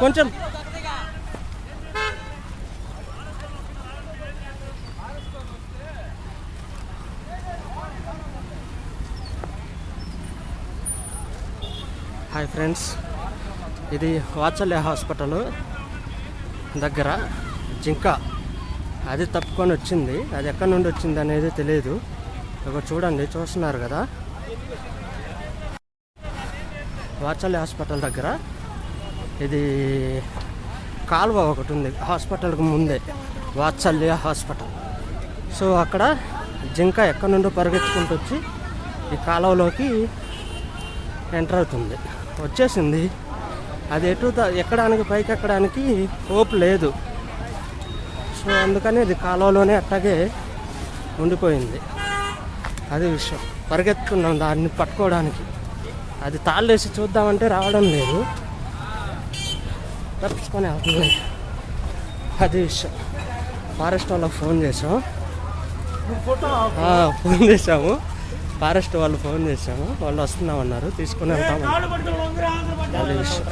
కొంచెం. Hi friends ఇది వాత్సల్య hospital దగ్గర జింక. అది తప్పుకొని వచ్చింది. అది ఎక్కడి నుండి వచ్చింది అనేది తెలియదు ఒక చూడండి చూస్తున్నారు కదా. వాత్సల్య హాస్పిటల్ దగ్గర ఇది కాలువ ఒకటి ఉంది. హాస్పిటల్కి ముందే. వాత్సల్య హాస్పిటల్. సో అక్కడ జింక ఎక్కడి నుండో పరిగెత్తుకుంటూ వచ్చి ఈ కాలువలోకి ఎంటర్ అవుతుంది. వచ్చేసింది. అది ఎటు ఎక్కడానికి పైకి ఎక్కడానికి హోప్ లేదు. సో అందుకని ఇది కాలువలోనే అట్టాగే ఉండిపోయింది. అది విషయం. పరిగెత్తుకున్నాం దాన్ని పట్టుకోవడానికి. అది తాళ్ళేసి చూద్దామంటే రావడం లేదు. తప్పించుకొని అవుతుంది అది విషయం. ఫారెస్ట్ వాళ్ళకి ఫోన్ చేసాం ఫోన్ చేసాము ఫారెస్ట్ వాళ్ళు ఫోన్ చేసాము వాళ్ళు వస్తున్నామన్నారు. తీసుకుని వెళ్తాము అది విషయం.